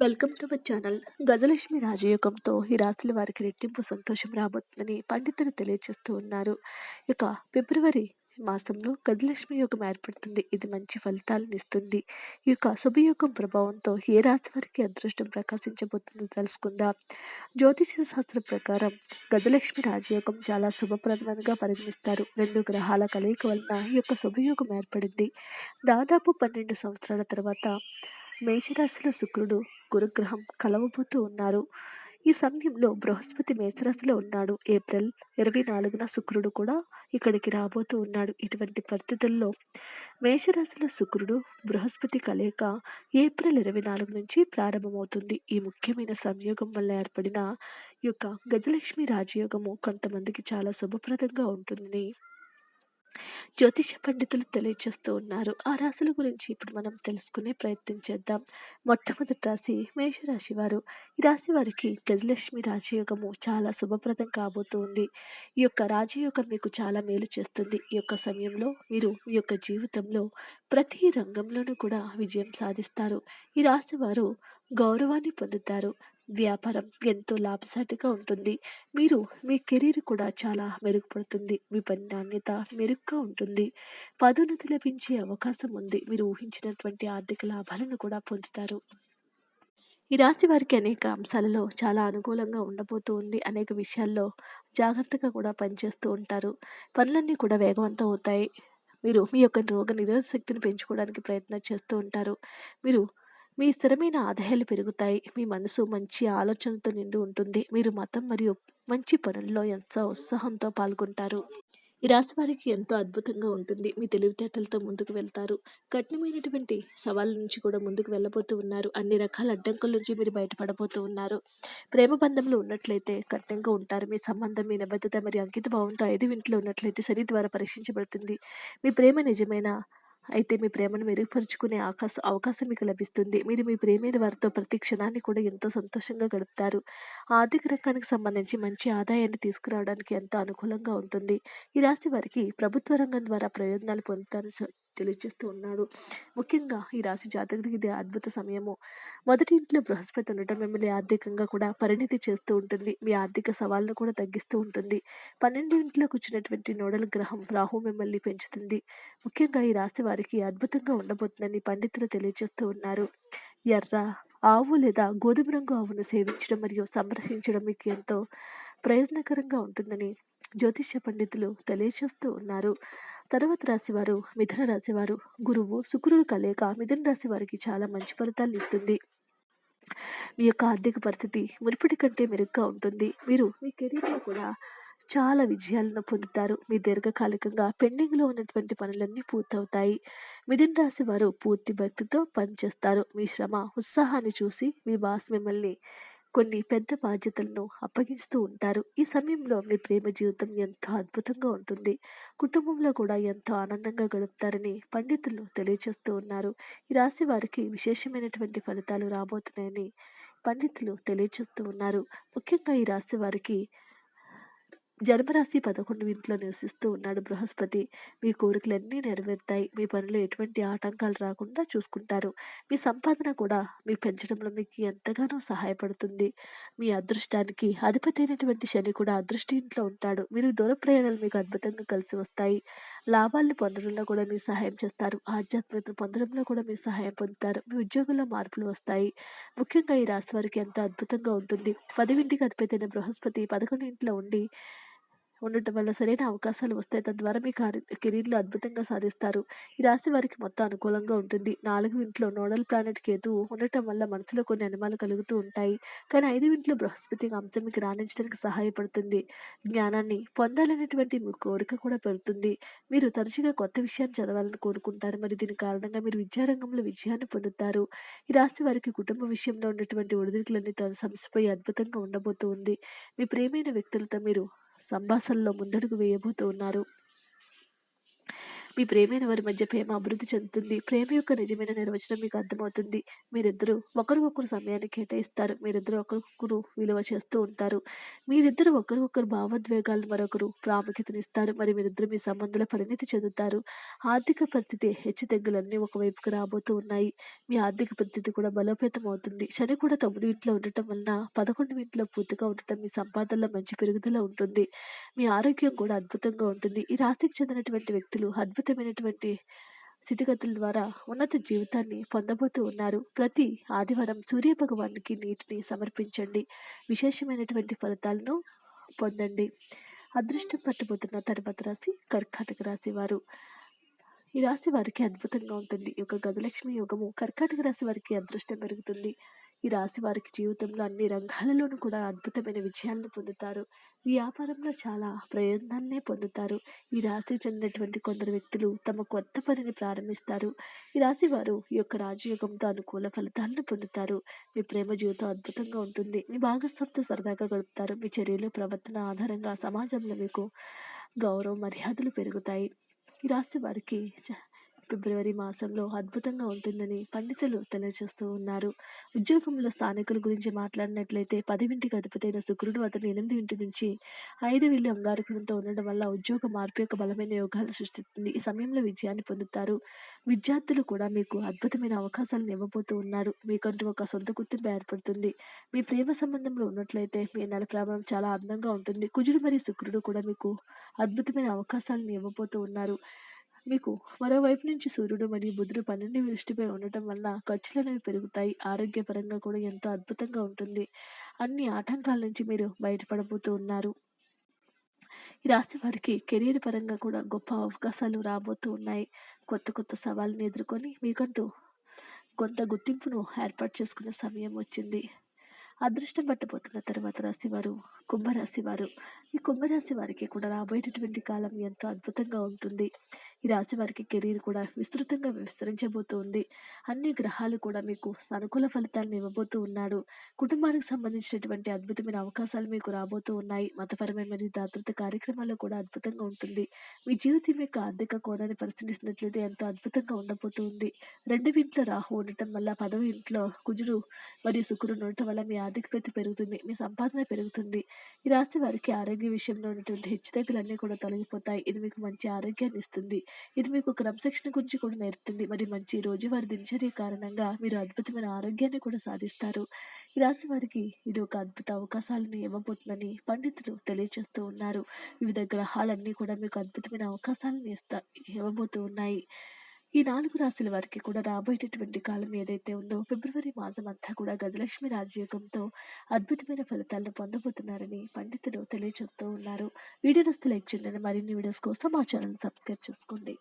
Welcome to our channel. Gajalakshmi రాజయోగంతో ఈ రాశుల వారికి రెట్టింపు సంతోషం రాబోతుందని పండితులు తెలియజేస్తూ ఉన్నారు. ఇక ఫిబ్రవరి మాసంలో గజలక్ష్మి యోగం ఏర్పడుతుంది. ఇది మంచి ఫలితాలను ఇస్తుంది. ఈ యొక్క శుభయోగం ప్రభావంతో ఏ రాశి వారికి అదృష్టం ప్రకాశించబోతుందో తెలుసుకుందాం. జ్యోతిష శాస్త్రం ప్రకారం గజలక్ష్మి రాజయోగం చాలా శుభప్రదమైనగా పరిగణిస్తారు. రెండు గ్రహాల కలయిక వలన ఈ యొక్క శుభయోగం ఏర్పడింది. దాదాపు పన్నెండు సంవత్సరాల తర్వాత మేషరాశిలో శుక్రుడు గురుగ్రహం కలవబోతూ ఉన్నారు. ఈ సమయంలో బృహస్పతి మేషరాశిలో ఉన్నాడు. ఏప్రిల్ ఇరవై నాలుగున శుక్రుడు కూడా ఇక్కడికి రాబోతూ ఉన్నాడు. ఇటువంటి పరిస్థితుల్లో మేషరాశిలో శుక్రుడు బృహస్పతి కలయిక ఏప్రిల్ ఇరవై నాలుగు నుంచి ప్రారంభమవుతుంది. ఈ ముఖ్యమైన సంయోగం వల్ల ఏర్పడిన యొక్క గజలక్ష్మి రాజయోగము కొంతమందికి చాలా శుభప్రదంగా ఉంటుందని జ్యోతిష పండితులు తెలియజేస్తూ ఉన్నారు. ఆ రాశుల గురించి ఇప్పుడు మనం తెలుసుకునే ప్రయత్నం చేద్దాం. మొట్టమొదటి రాశి మేషరాశి వారు. ఈ రాశి వారికి గజలక్ష్మి రాజయోగము చాలా శుభప్రదం కాబోతుంది ఈ యొక్క రాజయోగం మీకు చాలా మేలు చేస్తుంది. ఈ యొక్క సమయంలో మీరు మీ యొక్క జీవితంలో ప్రతి రంగంలోనూ కూడా విజయం సాధిస్తారు. ఈ రాశి వారు గౌరవాన్ని పొందుతారు. వ్యాపారం ఎంతో లాభసాటిగా ఉంటుంది. మీరు మీ కెరీర్ కూడా చాలా మెరుగుపడుతుంది. మీ పని నాణ్యత మెరుగ్గా ఉంటుంది. పదోన్నతి లభించే అవకాశం ఉంది. మీరు ఊహించినటువంటి ఆర్థిక లాభాలను కూడా పొందుతారు. ఈ రాశి వారికి అనేక అంశాలలో చాలా అనుకూలంగా ఉండబోతూ ఉంది. అనేక విషయాల్లో జాగ్రత్తగా కూడా పనిచేస్తూ ఉంటారు. పనులన్నీ కూడా వేగవంతం అవుతాయి. మీరు మీ యొక్క రోగ నిరోధక శక్తిని పెంచుకోవడానికి ప్రయత్నం చేస్తూ ఉంటారు. మీరు మీ స్థిరమైన ఆదాయాలు పెరుగుతాయి. మీ మనసు మంచి ఆలోచనతో నిండి ఉంటుంది. మీరు మతం మరియు మంచి పనుల్లో ఎంతో ఉత్సాహంతో పాల్గొంటారు. ఈ రాశి వారికి ఎంతో అద్భుతంగా ఉంటుంది. మీ తెలివితేటలతో ముందుకు వెళ్తారు. కఠినమైనటువంటి సవాళ్ళ నుంచి కూడా ముందుకు వెళ్ళబోతూ ఉన్నారు. అన్ని రకాల అడ్డంకుల నుంచి మీరు బయటపడబోతూ ఉన్నారు. ప్రేమ బంధంలో ఉన్నట్లయితే కఠినంగా ఉంటారు. మీ సంబంధం మీ నిబద్ధత మరియు అంకిత భావంతో ఐదు ఇంట్లో ఉన్నట్లయితే శని ద్వారా పరీక్షించబడుతుంది. మీ ప్రేమ నిజమైన అయితే మీ ప్రేమను మెరుగుపరుచుకునే అవకాశ అవకాశం మీకు లభిస్తుంది. మీరు మీ ప్రేమైన వారితో ప్రతి క్షణాన్ని కూడా ఎంతో సంతోషంగా గడుపుతారు. ఆర్థిక రంగానికి సంబంధించి మంచి ఆదాయాన్ని తీసుకురావడానికి ఎంతో అనుకూలంగా ఉంటుంది. ఈ రాశి వారికి ప్రభుత్వ రంగం ద్వారా ప్రయోజనాలు పొందుతారని తెలియజేస్తూ ఉన్నాడు. ముఖ్యంగా ఈ రాశి జాతకుడికి ఇది అద్భుత సమయము. మొదటి ఇంట్లో బృహస్పతి ఉండటం మిమ్మల్ని ఆర్థికంగా కూడా పరిణితి చేస్తూ ఉంటుంది. మీ ఆర్థిక సవాళ్ళను కూడా తగ్గిస్తూ ఉంటుంది. పన్నెండు ఇంట్లో కూర్చున్నటువంటి నోడల్ గ్రహం రాహు మిమ్మల్ని పెంచుతుంది. ముఖ్యంగా ఈ రాశి వారికి అద్భుతంగా ఉండబోతుందని పండితులు తెలియజేస్తూ ఉన్నారు. ఎర్ర ఆవు లేదా గోధుమ రంగు ఆవును సేవించడం మరియు సంరక్షించడం మీకు ఎంతో ప్రయోజనకరంగా ఉంటుందని జ్యోతిష్య పండితులు తెలియజేస్తూ ఉన్నారు. తర్వాత రాశివారు మిథున రాశివారు. గురువు శుక్రుడు కలయిక మిథున రాశి వారికి చాలా మంచి ఫలితాలు ఇస్తుంది. మీ యొక్క ఆర్థిక పరిస్థితి మునుపటి కంటే మెరుగ్గా ఉంటుంది. మీరు మీ కెరీర్లో కూడా చాలా విజయాలను పొందుతారు. మీ దీర్ఘకాలికంగా పెండింగ్లో ఉన్నటువంటి పనులన్నీ పూర్తవుతాయి. మిథున రాశి వారు పూర్తి భక్తితో పనిచేస్తారు. మీ శ్రమ ఉత్సాహాన్ని చూసి మీ బాస్ మిమ్మల్ని కొన్ని పెద్ద బాధ్యతలను అప్పగిస్తూ ఉంటారు. ఈ సమయంలో మీ ప్రేమ జీవితం ఎంతో అద్భుతంగా ఉంటుంది. కుటుంబంలో కూడా ఎంతో ఆనందంగా గడుపుతారని పండితులు తెలియజేస్తూ ఉన్నారు. ఈ రాశి వారికి విశేషమైనటువంటి ఫలితాలు రాబోతున్నాయని పండితులు తెలియజేస్తూ ఉన్నారు. ముఖ్యంగా ఈ రాశి వారికి జన్మరాశి పదకొండు ఇంట్లో నివసిస్తూ ఉన్నాడు బృహస్పతి. మీ కోరికలన్నీ నెరవేరుతాయి. మీ పనిలో ఎటువంటి ఆటంకాలు రాకుండా చూసుకుంటారు. మీ సంపాదన కూడా మీ పెంచడంలో మీకు ఎంతగానో సహాయపడుతుంది. మీ అదృష్టానికి అధిపతి అయినటువంటి శని కూడా అదృష్టి ఇంట్లో ఉంటాడు. మీరు దూర ప్రయాణాలు మీకు అద్భుతంగా కలిసి వస్తాయి. లాభాలను పొందడంలో కూడా మీ సహాయం చేస్తారు. ఆధ్యాత్మికతను పొందడంలో కూడా మీ సహాయం పొందుతారు. మీ ఉద్యోగంలో మార్పులు వస్తాయి. ముఖ్యంగా ఈ రాశి వారికి ఎంతో అద్భుతంగా ఉంటుంది. పదివింటికి అధిపతి అయిన బృహస్పతి పదకొండు ఇంట్లో ఉండి ఉండటం వల్ల సరైన అవకాశాలు వస్తాయి. తద్వారా మీ కెరీర్లో అద్భుతంగా సాధిస్తారు. ఈ రాశి వారికి మొత్తం అనుకూలంగా ఉంటుంది. నాలుగు ఇంట్లో నోడల్ ప్లానెట్ కేతు ఉండటం వల్ల మనసులో కొన్ని అనుమానాలు కలుగుతూ ఉంటాయి. కానీ ఐదు ఇంట్లో బృహస్పతి అంశం మీకు రాణించడానికి సహాయపడుతుంది. జ్ఞానాన్ని పొందాలనేటువంటి మీ కోరిక కూడా పెడుతుంది మీరు తరచుగా కొత్త విషయాన్ని చదవాలని కోరుకుంటారు. మరి దీని కారణంగా మీరు విద్యారంగంలో విజయాన్ని పొందుతారు. ఈ రాశి వారికి కుటుంబ విషయంలో ఉన్నటువంటి ఒడిదుడుకులన్నీ సమస్యపై అద్భుతంగా ఉండబోతూ ఉంది. మీ ప్రేమైన వ్యక్తులతో మీరు సంభాషణలో ముందడుగు వేయబోతూ ఉన్నారు. మీ ప్రేమైన వారి మధ్య ప్రేమ అభివృద్ధి చెందుతుంది. ప్రేమ యొక్క నిజమైన నిర్వచనం మీకు అర్థమవుతుంది. మీరిద్దరూ ఒకరికొకరు సమయాన్ని కేటాయిస్తారు. మీరిద్దరూ ఒకరికొకరు విలువ చేస్తూ ఉంటారు. మీరిద్దరు ఒకరికొకరు భావోద్వేగాలు మరొకరు ప్రాముఖ్యతనిస్తారు. మరి మీరిద్దరు మీ సంబంధాల పరిణితి చెందుతారు. ఆర్థిక పరిస్థితి హెచ్చుతగ్గులన్నీ ఒకవైపుకు రాబోతూ ఉన్నాయి. మీ ఆర్థిక పరిస్థితి కూడా బలోపేతం అవుతుంది శని కూడా తొమ్మిది ఇంట్లో ఉండటం వలన పదకొండు ఇంట్లో పూర్తిగా ఉండటం మీ సంపాదనలో మంచి పెరుగుదల ఉంటుంది. మీ ఆరోగ్యం కూడా అద్భుతంగా ఉంటుంది. ఈ రాశికి చెందినటువంటి వ్యక్తులు అద్భుతమైనటువంటి స్థితిగతుల ద్వారా ఉన్నత జీవితాన్ని పొందబోతూ ఉన్నారు. ప్రతి ఆదివారం సూర్య భగవానికి నీటిని సమర్పించండి. విశేషమైనటువంటి ఫలితాలను పొందండి. అదృష్టం పట్టబోతున్న తర్వాత రాశి కర్కాటక రాశి వారు. ఈ రాశి వారికి అద్భుతంగా ఉంటుంది. ఈ యొక్క గజలక్ష్మి యోగము కర్కాటక రాశి వారికి అదృష్టం పెరుగుతుంది. ఈ రాశి వారికి జీవితంలో అన్ని రంగాలలోనూ కూడా అద్భుతమైన విజయాలను పొందుతారు. వ్యాపారంలో చాలా ప్రయోజనాలనే పొందుతారు. ఈ రాశికి చెందినటువంటి కొందరు వ్యక్తులు తమ కొత్త పనిని ప్రారంభిస్తారు. ఈ రాశి వారు ఈ యొక్క రాజయోగంతో అనుకూల ఫలితాలను పొందుతారు. మీ ప్రేమ జీవితం అద్భుతంగా ఉంటుంది. మీ భాగస్వామితో సరదాగా గడుపుతారు. మీ చర్యలు ప్రవర్తన ఆధారంగా సమాజంలో మీకు గౌరవ మర్యాదలు పెరుగుతాయి. ఈ రాశి వారికి చ- ఫిబ్రవరి మాసంలో అద్భుతంగా ఉంటుందని పండితులు తెలియజేస్తూ ఉన్నారు. ఉద్యోగంలో స్థానికుల గురించి మాట్లాడినట్లయితే పదివింటికి అధిపతైన శుక్రుడు అతను ఎనిమిది ఇంటి నుంచి ఐదు వీళ్ళు అంగారకుడంతో ఉండడం వల్ల ఉద్యోగ మార్పు యొక్క బలమైన యోగాలు సృష్టిస్తుంది. ఈ సమయంలో విజయాన్ని పొందుతారు. విద్యార్థులు కూడా మీకు అద్భుతమైన అవకాశాలను ఇవ్వబోతూ ఉన్నారు. మీకంటూ ఒక సొంత గుర్తింపు ఏర్పడుతుంది. మీ ప్రేమ సంబంధంలో ఉన్నట్లయితే మీ నెల ప్రారంభం చాలా అందంగా ఉంటుంది. కుజుడు మరియు శుక్రుడు కూడా మీకు అద్భుతమైన అవకాశాలను ఇవ్వబోతూ ఉన్నారు. మీకు మరోవైపు నుంచి సూర్యుడు మరియు బుధుడు పన్నెండు దృష్టిపై ఉండటం వల్ల ఖర్చులు అనేవి పెరుగుతాయి ఆరోగ్యపరంగా కూడా ఎంతో అద్భుతంగా ఉంటుంది. అన్ని ఆటంకాల నుంచి మీరు బయటపడబోతూ ఉన్నారు. ఈ రాశి వారికి కెరీర్ పరంగా కూడా గొప్ప అవకాశాలు రాబోతూ ఉన్నాయి. కొత్త కొత్త సవాళ్ళని ఎదుర్కొని మీకంటూ కొంత గుర్తింపును ఏర్పాటు చేసుకునే సమయం వచ్చింది. అదృష్టం పట్టబోతున్న తర్వాత రాశి వారు కుంభరాశి వారు ఈ కుంభరాశి వారికి కూడా రాబోయేటటువంటి కాలం ఎంతో అద్భుతంగా ఉంటుంది. ఈ రాశి వారికి కెరీర్ కూడా విస్తృతంగా విస్తరించబోతుంది. అన్ని గ్రహాలు కూడా మీకు సానుకూల ఫలితాలను ఇవ్వబోతూ ఉన్నాడు. కుటుంబానికి సంబంధించినటువంటి అద్భుతమైన అవకాశాలు మీకు రాబోతూ ఉన్నాయి. మతపరమైన మరియు దాతృత్వ కార్యక్రమాల్లో కూడా అద్భుతంగా ఉంటుంది. మీ జీవితం యొక్క ఆర్థిక కోణాన్ని పరిశీలిస్తున్నట్లయితే ఎంతో అద్భుతంగా ఉండబోతుంది. రెండు ఇంట్లో రాహు ఉండటం వల్ల పదవ ఇంట్లో కుజుడు మరియు శుక్రుడు ఉండటం వల్ల మీ ఆర్థిక ప్రతి పెరుగుతుంది మీ సంపాదన పెరుగుతుంది. ఈ రాశి వారికి ఆరోగ్య ఆరోగ్య విషయంలో ఉన్నటువంటి హెచ్చుతగ్గులన్నీ కూడా తొలగిపోతాయి. ఇది మీకు మంచి ఆరోగ్యాన్ని ఇస్తుంది. ఇది మీకు క్రమశిక్షణ గురించి కూడా నేర్పుతుంది. మరి మంచి రోజువారి దినచర్య కారణంగా మీరు అద్భుతమైన ఆరోగ్యాన్ని కూడా సాధిస్తారు. ఈ రాశి వారికి ఇది ఒక అద్భుత అవకాశాలను ఇవ్వబోతుందని పండితులు తెలియజేస్తూ ఉన్నారు. వివిధ గ్రహాలన్నీ కూడా మీకు అద్భుతమైన అవకాశాలను ఇస్తా ఇవ్వబోతూ ఉన్నాయి. ఈ నాలుగు రాశుల వారికి కూడా రాబోయేటటువంటి కాలం ఏదైతే ఉందో ఫిబ్రవరి మాసం అంతా కూడా గజలక్ష్మి రాజయోగంతో అద్భుతమైన ఫలితాలను పొందబోతున్నారని పండితులు తెలియజేస్తూ ఉన్నారు. వీడియో నస్తే లైక్ చేయండి. మరిన్ని వీడియోస్ కోసం మా ఛానల్ సబ్స్క్రైబ్ చేసుకోండి.